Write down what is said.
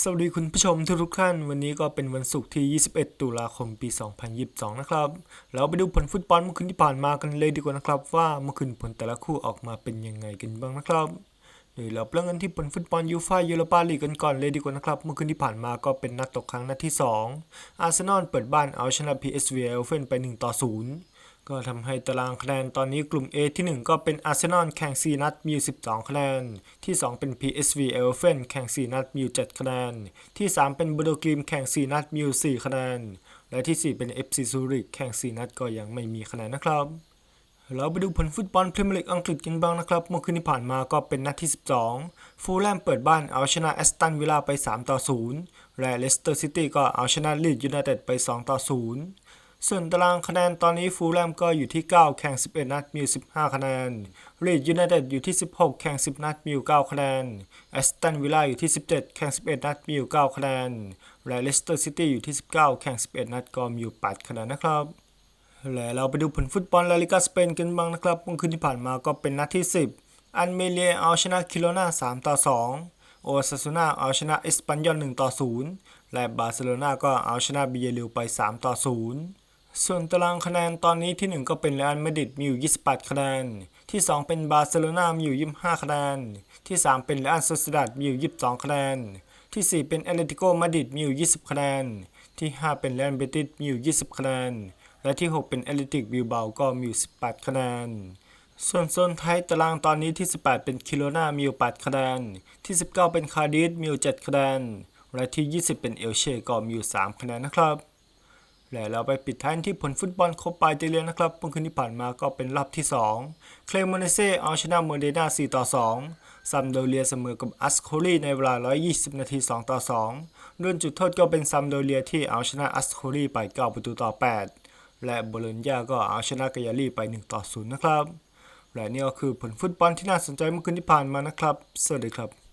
สวัสดีคุณผู้ชมทุกๆท่าน วันนี้ก็เป็นวันศุกร์ที่ 21 ตุลาคมปี 2022 นะครับ เราไปดูผลฟุตบอลเมื่อคืนที่ผ่านมากันเลยดีกว่านะครับ ว่าเมื่อคืนผลแต่ละคู่ออกมาเป็นยังไงกันบ้างนะครับเดี๋ยวเราเริ่มกันที่ผลฟุตบอลยูฟ่ายูโรปาลีกกันก่อนเลยดีกว่านะครับ เมื่อคืนที่ผ่านมาก็เป็นนัดตกครั้งนัดที่ 2 อาร์เซนอลเปิดบ้านเอาชนะ PSV เอลเฟนไป 1 ต่อ 0 ก็ทำให้ตารางคะแนนตอนนี้กลุ่ม A ที่ 1 ก็เป็นอาร์เซนอลแข่ง 4 นัดมี 12 คะแนน ที่ 2 เป็น PSV e l f e n แข่ง 4 นัดมี 7 คะแนน ที่ 3 เป็นบ o โดกริมแข่ง 4 นัดมี 4 คะแนน และที่ 4 เป็น FC ซูริกแข่ง 4 นัดก็ยังไม่มีคะแนนนะครับเราไปดูผลฟุตบอลพรีเมียร์ลีกอังกฤษกันบ้างนะครับ เมื่อคืนที่ผ่านมาก็เป็นนัดที่ 12 ฟูลแลมเปิดบ้านเอาชนะแอสตันวิลล่าไป 3 ต่อ 0 และเลสเตอร์ซิตี้ก็เอาชนะลีดยูไนเต็ดไป 2 ต่อ 0 ส่วนตารางคะแนนตอนนี้ฟูลแลมก็อยู่ที่ 9 แข่ง 11 นัดมี 15 คะแนนลีดยูไนเต็ดอยู่ที่ 16 แข่ง 10 นัดมีอยู่ 9 คะแนนแอสตันวิลล่าอยู่ที่ 17 แข่ง 11 นัดมีอยู่ 9 คะแนนและเลสเตอร์ซิตี้อยู่ที่ 19 แข่ง 11 นัดก็มีอยู่ 8 คะแนนนะครับและเราไปดูผลฟุตบอลลาลิกาสเปนกันบ้างนะครับเมื่อคืนที่ผ่านมาก็เป็นนัดที่ 10 อันเมเลียเอาชนะคิโลนา3 ต่อ 2 โอซาซูนาเอาชนะเอสปันยอล1ต่อ 0 และบาร์เซโลนาก็เอาชนะบีเยลิวไป 3 ต่อ 0 ส่วนตารางคะแนนตอนนี้ที่ 1 ก็เป็นเรอัลมาดริดมีอยู่ 28 คะแนน ที่ 2 เป็นบาร์เซโลนามีอยู่ 25 คะแนน ที่ 3 เป็นเรอัลโซซิดาดมีอยู่ 22 คะแนน ที่ 4 เป็นแอตเลติโกมาดริดมีอยู่ 20 คะแนน ที่ 5 เป็นเรอัลเบติสมีอยู่ 20 คะแนน และที่ 6 เป็นแอตเลติกบิลเบาก็มีอยู่ 18 คะแนน ส่วนโซนไทยตารางตอนนี้ที่ 18 เป็นคิโลนามีอยู่8คะแนน ที่ 19 เป็นคาร์ดิสมีอยู่ 7 คะแนน และที่ 20 เป็นเอลเช่ก็มีอยู่ 3 คะแนนนะครับ และเราไปปิดท้ายที่ผลฟุตบอลโคปาอิตเลียนะครับเมื่อคืนที่ผ่านมาก็เป็นรอบที่ 2 เคลมอนเซ่เอาชนะเมอร์เดนา4 ต่อ 2 ซัมโดเรียเสมอกับอัสโคลีในเวลา 120 นาที 2 ต่อ2รุ่นจุดโทษก็เป็นซัมโดเรียที่เอาชนะอัสโคลีไป 9 ประตูต่อ 8 และโบโลญญาก็เอาชนะกายาลีไป 1 ต่อ 0 นะครับ และนี่ก็คือผลฟุตบอลที่น่าสนใจเมื่อคืนที่ผ่านมานะครับ สวัสดีครับ